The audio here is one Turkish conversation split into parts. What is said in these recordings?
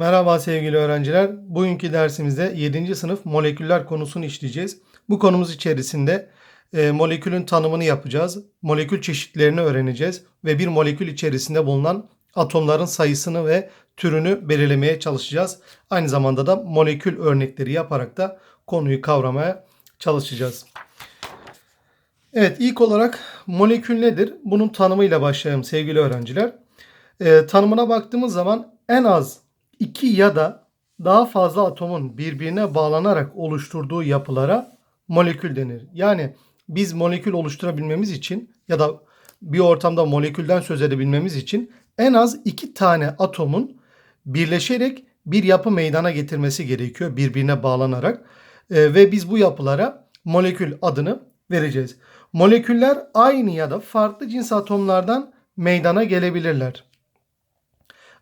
Merhaba sevgili öğrenciler. Bugünkü dersimizde 7. sınıf moleküller konusunu işleyeceğiz. Bu konumuz içerisinde e, molekülün tanımını yapacağız. Molekül çeşitlerini öğreneceğiz ve bir molekül içerisinde bulunan atomların sayısını ve türünü belirlemeye çalışacağız. Aynı zamanda da molekül örnekleri yaparak da konuyu kavramaya çalışacağız. Evet ilk olarak molekül nedir? Bunun tanımıyla başlayalım sevgili öğrenciler. E, tanımına baktığımız zaman en az iki ya da daha fazla atomun birbirine bağlanarak oluşturduğu yapılara molekül denir. Yani biz molekül oluşturabilmemiz için ya da bir ortamda molekülden söz edebilmemiz için en az iki tane atomun birleşerek bir yapı meydana getirmesi gerekiyor birbirine bağlanarak. E, ve biz bu yapılara molekül adını vereceğiz. Moleküller aynı ya da farklı cins atomlardan meydana gelebilirler.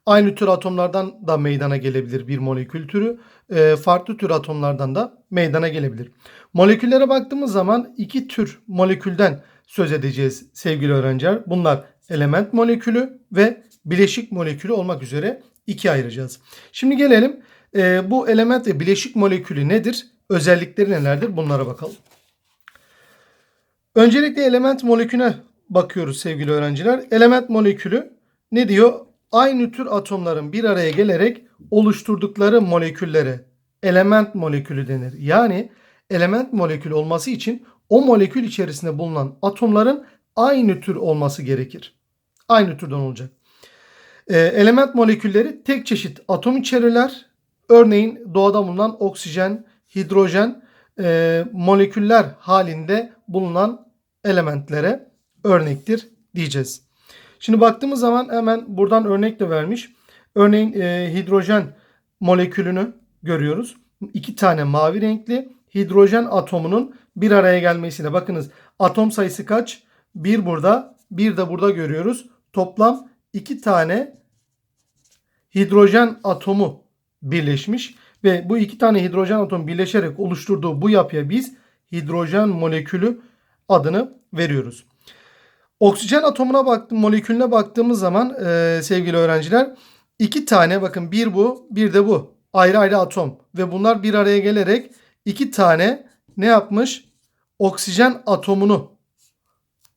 Aynı tür atomlardan da meydana gelebilir bir molekül türü. E, farklı tür atomlardan da meydana gelebilir. Moleküllere baktığımız zaman iki tür molekülden söz edeceğiz sevgili öğrenciler. Bunlar element molekülü ve bileşik molekülü olmak üzere ikiye ayıracağız. Şimdi gelelim e, bu element ve bileşik molekülü nedir? Özellikleri nelerdir? Bunlara bakalım. Öncelikle element molekülüne bakıyoruz sevgili öğrenciler. Element molekülü ne diyor? Aynı tür atomların bir araya gelerek oluşturdukları moleküllere element molekülü denir. Yani element molekülü olması için o molekül içerisinde bulunan atomların aynı tür olması gerekir. Aynı türden olacak. Ee, element molekülleri tek çeşit atom içerirler. Örneğin doğada bulunan oksijen, hidrojen e, moleküller halinde bulunan elementlere örnektir diyeceğiz. Şimdi baktığımız zaman hemen buradan örnek de vermiş. Örneğin e, hidrojen molekülünü görüyoruz. İki tane mavi renkli hidrojen atomunun bir araya gelmesiyle. Bakınız atom sayısı kaç? Bir burada, bir de burada görüyoruz. Toplam iki tane hidrojen atomu birleşmiş ve bu iki tane hidrojen atom birleşerek oluşturduğu bu yapıya biz hidrojen molekülü adını veriyoruz. Oksijen atomuna baktım, molekülüne baktığımız zaman e, sevgili öğrenciler iki tane bakın bir bu bir de bu ayrı ayrı atom ve bunlar bir araya gelerek iki tane ne yapmış? Oksijen atomunu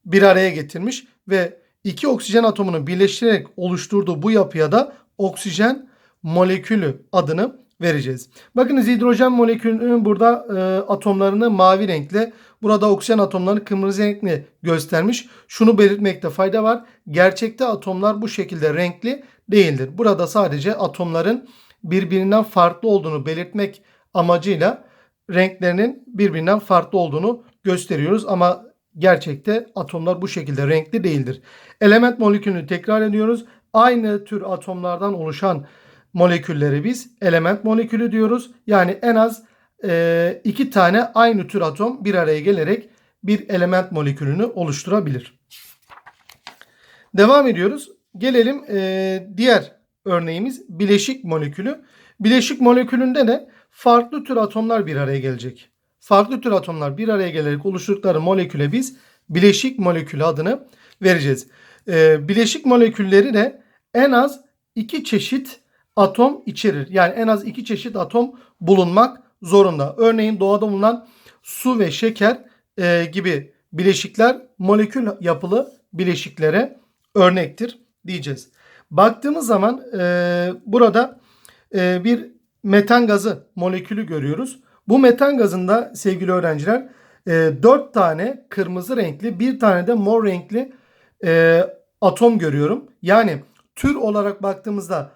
bir araya getirmiş ve iki oksijen atomunu birleştirerek oluşturduğu bu yapıya da oksijen molekülü adını vereceğiz. Bakınız hidrojen molekülünün burada e, atomlarını mavi renkle, burada oksijen atomlarını kırmızı renkle göstermiş. Şunu belirtmekte fayda var. Gerçekte atomlar bu şekilde renkli değildir. Burada sadece atomların birbirinden farklı olduğunu belirtmek amacıyla renklerinin birbirinden farklı olduğunu gösteriyoruz ama gerçekte atomlar bu şekilde renkli değildir. Element molekülünü tekrar ediyoruz. Aynı tür atomlardan oluşan molekülleri biz element molekülü diyoruz. Yani en az e, iki tane aynı tür atom bir araya gelerek bir element molekülünü oluşturabilir. Devam ediyoruz. Gelelim e, diğer örneğimiz bileşik molekülü. Bileşik molekülünde de farklı tür atomlar bir araya gelecek. Farklı tür atomlar bir araya gelerek oluşturdukları moleküle biz bileşik molekülü adını vereceğiz. E, bileşik molekülleri de en az iki çeşit atom içerir. Yani en az iki çeşit atom bulunmak zorunda. Örneğin doğada bulunan su ve şeker e, gibi bileşikler molekül yapılı bileşiklere örnektir diyeceğiz. Baktığımız zaman e, burada e, bir metan gazı molekülü görüyoruz. Bu metan gazında sevgili öğrenciler e, 4 tane kırmızı renkli bir tane de mor renkli e, atom görüyorum. Yani tür olarak baktığımızda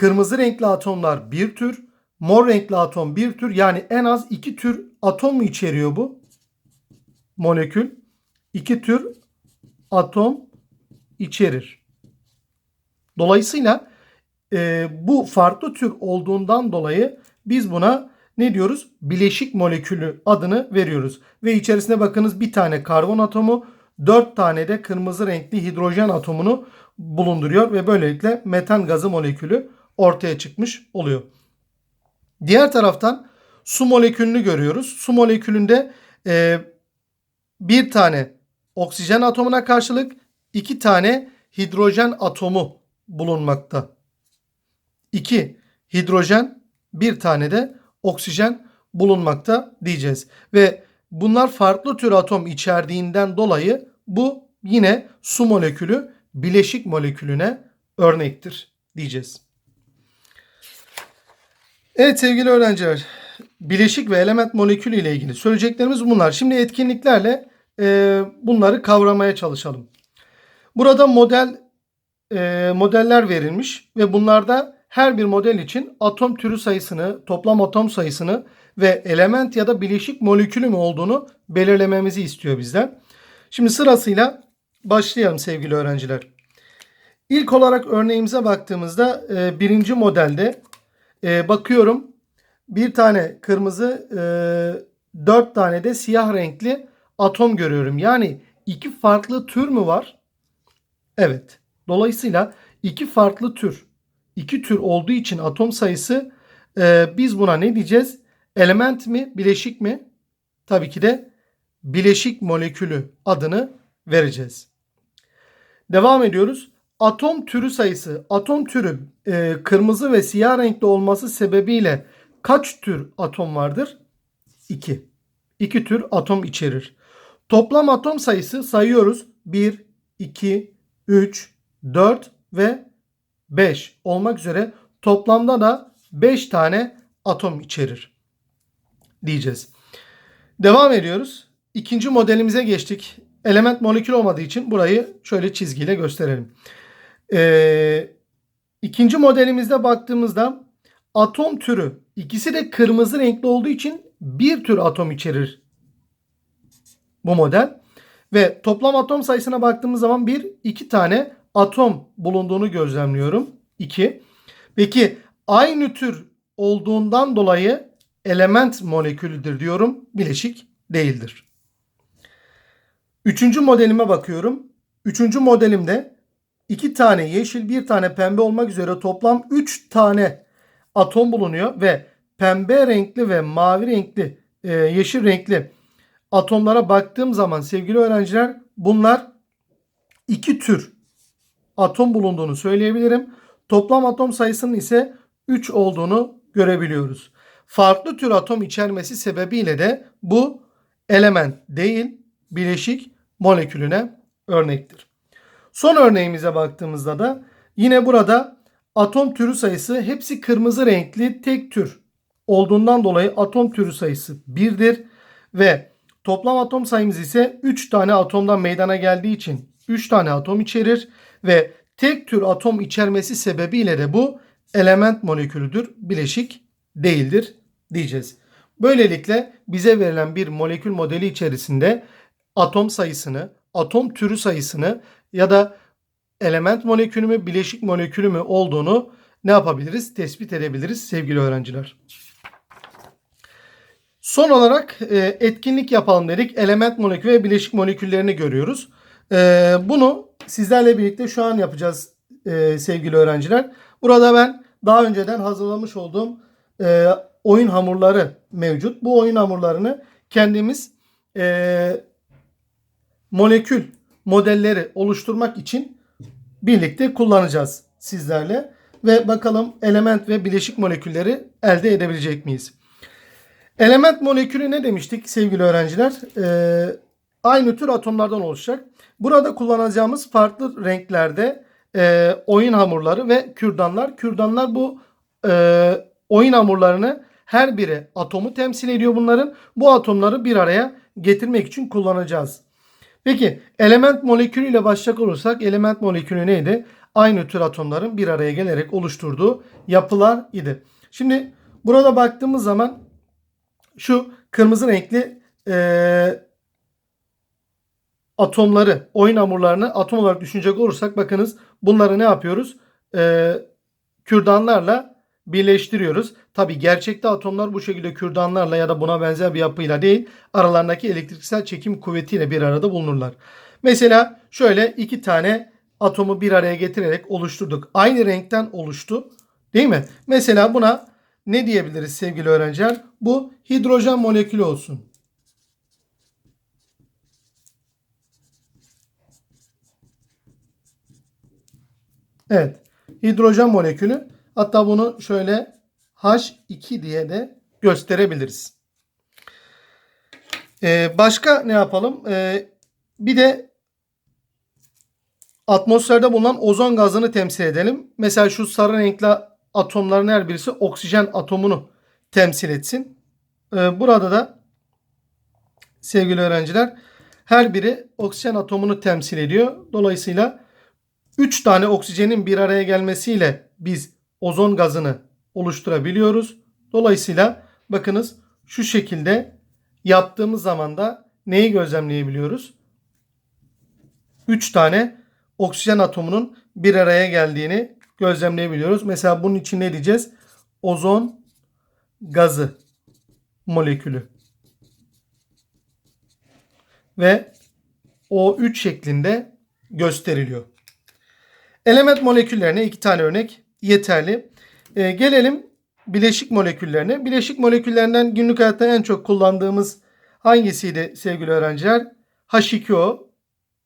Kırmızı renkli atomlar bir tür, mor renkli atom bir tür. Yani en az iki tür atom mu içeriyor bu? Molekül. iki tür atom içerir. Dolayısıyla e, bu farklı tür olduğundan dolayı biz buna ne diyoruz? Bileşik molekülü adını veriyoruz. Ve içerisine bakınız bir tane karbon atomu, dört tane de kırmızı renkli hidrojen atomunu bulunduruyor ve böylelikle metan gazı molekülü ortaya çıkmış oluyor. Diğer taraftan su molekülünü görüyoruz. Su molekülünde e, bir tane oksijen atomuna karşılık iki tane hidrojen atomu bulunmakta. İki hidrojen, bir tane de oksijen bulunmakta diyeceğiz. Ve bunlar farklı tür atom içerdiğinden dolayı bu yine su molekülü bileşik molekülüne örnektir diyeceğiz. Evet sevgili öğrenciler, bileşik ve element molekülü ile ilgili söyleyeceklerimiz bunlar. Şimdi etkinliklerle e, bunları kavramaya çalışalım. Burada model e, modeller verilmiş ve bunlarda her bir model için atom türü sayısını, toplam atom sayısını ve element ya da bileşik molekülü mü olduğunu belirlememizi istiyor bizden. Şimdi sırasıyla başlayalım sevgili öğrenciler. İlk olarak örneğimize baktığımızda e, birinci modelde e, bakıyorum bir tane kırmızı e, dört tane de siyah renkli atom görüyorum. Yani iki farklı tür mü var? Evet. Dolayısıyla iki farklı tür, iki tür olduğu için atom sayısı e, biz buna ne diyeceğiz? Element mi, bileşik mi? Tabii ki de bileşik molekülü adını vereceğiz. Devam ediyoruz. Atom türü sayısı, atom türü e, kırmızı ve siyah renkli olması sebebiyle kaç tür atom vardır? 2. 2 tür atom içerir. Toplam atom sayısı sayıyoruz. 1, 2, 3, 4 ve 5 olmak üzere toplamda da 5 tane atom içerir diyeceğiz. Devam ediyoruz. İkinci modelimize geçtik. Element molekül olmadığı için burayı şöyle çizgiyle gösterelim. Ee, ikinci modelimizde baktığımızda atom türü ikisi de kırmızı renkli olduğu için bir tür atom içerir bu model. Ve toplam atom sayısına baktığımız zaman bir iki tane atom bulunduğunu gözlemliyorum. 2. Peki aynı tür olduğundan dolayı element molekülüdür diyorum. Bileşik değildir. Üçüncü modelime bakıyorum. Üçüncü modelimde iki tane yeşil bir tane pembe olmak üzere toplam üç tane atom bulunuyor ve pembe renkli ve mavi renkli e, yeşil renkli atomlara baktığım zaman sevgili öğrenciler bunlar iki tür atom bulunduğunu söyleyebilirim. Toplam atom sayısının ise 3 olduğunu görebiliyoruz. Farklı tür atom içermesi sebebiyle de bu element değil bileşik molekülüne örnektir. Son örneğimize baktığımızda da yine burada atom türü sayısı hepsi kırmızı renkli tek tür olduğundan dolayı atom türü sayısı 1'dir ve toplam atom sayımız ise 3 tane atomdan meydana geldiği için 3 tane atom içerir ve tek tür atom içermesi sebebiyle de bu element molekülüdür, bileşik değildir diyeceğiz. Böylelikle bize verilen bir molekül modeli içerisinde atom sayısını, atom türü sayısını ya da element molekülü mü, bileşik molekülü mü olduğunu ne yapabiliriz? Tespit edebiliriz sevgili öğrenciler. Son olarak e, etkinlik yapalım dedik. Element molekülü ve bileşik moleküllerini görüyoruz. E, bunu sizlerle birlikte şu an yapacağız e, sevgili öğrenciler. Burada ben daha önceden hazırlamış olduğum oyun hamurları mevcut. Bu oyun hamurlarını kendimiz molekül modelleri oluşturmak için birlikte kullanacağız sizlerle. Ve bakalım element ve bileşik molekülleri elde edebilecek miyiz? Element molekülü ne demiştik sevgili öğrenciler? Ee, aynı tür atomlardan oluşacak. Burada kullanacağımız farklı renklerde e, oyun hamurları ve kürdanlar. Kürdanlar bu e, oyun hamurlarını her biri atomu temsil ediyor bunların. Bu atomları bir araya getirmek için kullanacağız. Peki element molekülüyle başlayacak olursak element molekülü neydi? Aynı tür atomların bir araya gelerek oluşturduğu yapılar idi. Şimdi burada baktığımız zaman şu kırmızı renkli e, atomları, oyun hamurlarını atom olarak düşünecek olursak bakınız bunları ne yapıyoruz? E, kürdanlarla birleştiriyoruz. Tabi gerçekte atomlar bu şekilde kürdanlarla ya da buna benzer bir yapıyla değil aralarındaki elektriksel çekim kuvvetiyle bir arada bulunurlar. Mesela şöyle iki tane atomu bir araya getirerek oluşturduk. Aynı renkten oluştu. Değil mi? Mesela buna ne diyebiliriz sevgili öğrenciler? Bu hidrojen molekülü olsun. Evet. Hidrojen molekülü. Hatta bunu şöyle H2 diye de gösterebiliriz. Ee, başka ne yapalım? Ee, bir de atmosferde bulunan ozon gazını temsil edelim. Mesela şu sarı renkli atomların her birisi oksijen atomunu temsil etsin. Ee, burada da sevgili öğrenciler her biri oksijen atomunu temsil ediyor. Dolayısıyla 3 tane oksijenin bir araya gelmesiyle biz ozon gazını oluşturabiliyoruz. Dolayısıyla bakınız şu şekilde yaptığımız zaman da neyi gözlemleyebiliyoruz? 3 tane oksijen atomunun bir araya geldiğini gözlemleyebiliyoruz. Mesela bunun için ne diyeceğiz? Ozon gazı molekülü. Ve O3 şeklinde gösteriliyor. Element moleküllerine iki tane örnek yeterli. Ee, gelelim bileşik moleküllerine. Bileşik moleküllerinden günlük hayatta en çok kullandığımız hangisiydi sevgili öğrenciler? H2O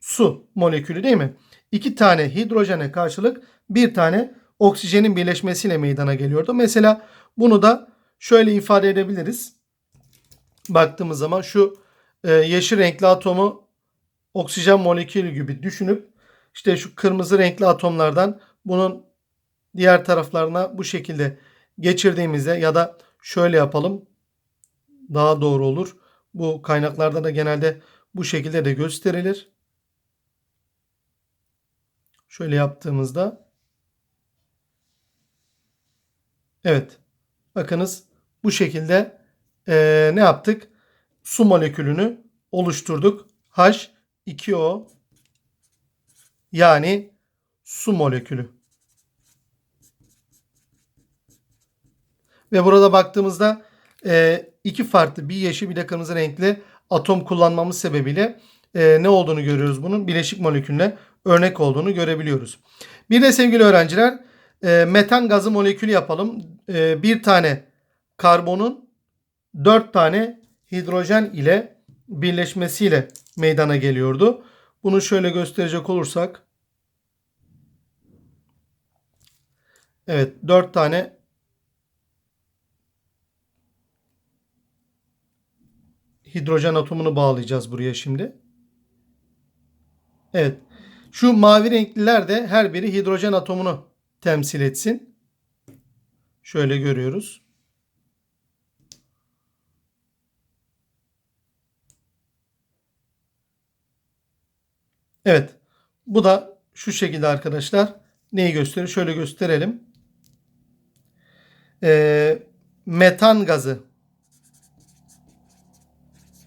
su molekülü değil mi? İki tane hidrojene karşılık bir tane oksijenin birleşmesiyle meydana geliyordu. Mesela bunu da şöyle ifade edebiliriz. Baktığımız zaman şu e, yeşil renkli atomu oksijen molekülü gibi düşünüp işte şu kırmızı renkli atomlardan bunun diğer taraflarına bu şekilde geçirdiğimizde ya da şöyle yapalım daha doğru olur. Bu kaynaklarda da genelde bu şekilde de gösterilir. Şöyle yaptığımızda Evet. Bakınız bu şekilde ee, ne yaptık? Su molekülünü oluşturduk. H2O yani su molekülü. Ve burada baktığımızda e, iki farklı bir yeşil bir de kırmızı renkli atom kullanmamız sebebiyle e, ne olduğunu görüyoruz bunun. Bileşik molekülüne örnek olduğunu görebiliyoruz. Bir de sevgili öğrenciler e, metan gazı molekülü yapalım. E, bir tane karbonun dört tane hidrojen ile birleşmesiyle meydana geliyordu. Bunu şöyle gösterecek olursak Evet 4 tane hidrojen atomunu bağlayacağız buraya şimdi. Evet. Şu mavi renkliler de her biri hidrojen atomunu temsil etsin. Şöyle görüyoruz. Evet. Bu da şu şekilde arkadaşlar. Neyi gösteriyor? Şöyle gösterelim. Ee, metan gazı.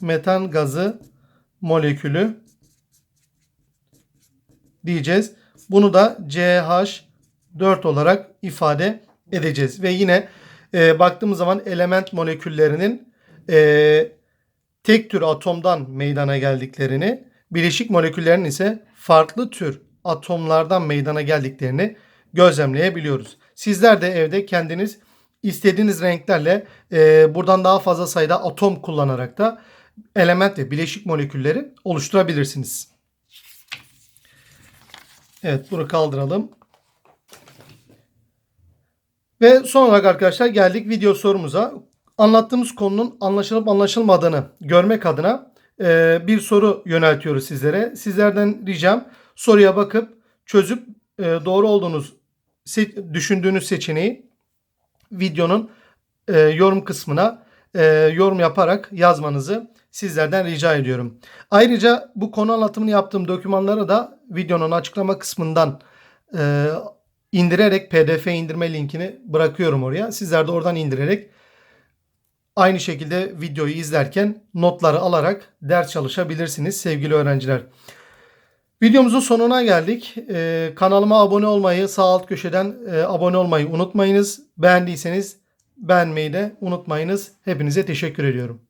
Metan gazı molekülü diyeceğiz. Bunu da CH4 olarak ifade edeceğiz. Ve yine e, baktığımız zaman element moleküllerinin e, tek tür atomdan meydana geldiklerini, bileşik moleküllerin ise farklı tür atomlardan meydana geldiklerini gözlemleyebiliyoruz. Sizler de evde kendiniz istediğiniz renklerle e, buradan daha fazla sayıda atom kullanarak da element ve bileşik molekülleri oluşturabilirsiniz. Evet bunu kaldıralım. Ve son olarak arkadaşlar geldik video sorumuza. Anlattığımız konunun anlaşılıp anlaşılmadığını görmek adına e, bir soru yöneltiyoruz sizlere. Sizlerden ricam soruya bakıp çözüp e, doğru olduğunuz düşündüğünüz seçeneği videonun e, yorum kısmına e, yorum yaparak yazmanızı sizlerden rica ediyorum. Ayrıca bu konu anlatımını yaptığım dokümanları da videonun açıklama kısmından e, indirerek pdf indirme linkini bırakıyorum oraya. Sizler de oradan indirerek aynı şekilde videoyu izlerken notları alarak ders çalışabilirsiniz sevgili öğrenciler. Videomuzun sonuna geldik. Ee, kanalıma abone olmayı, sağ alt köşeden e, abone olmayı unutmayınız. Beğendiyseniz beğenmeyi de unutmayınız. Hepinize teşekkür ediyorum.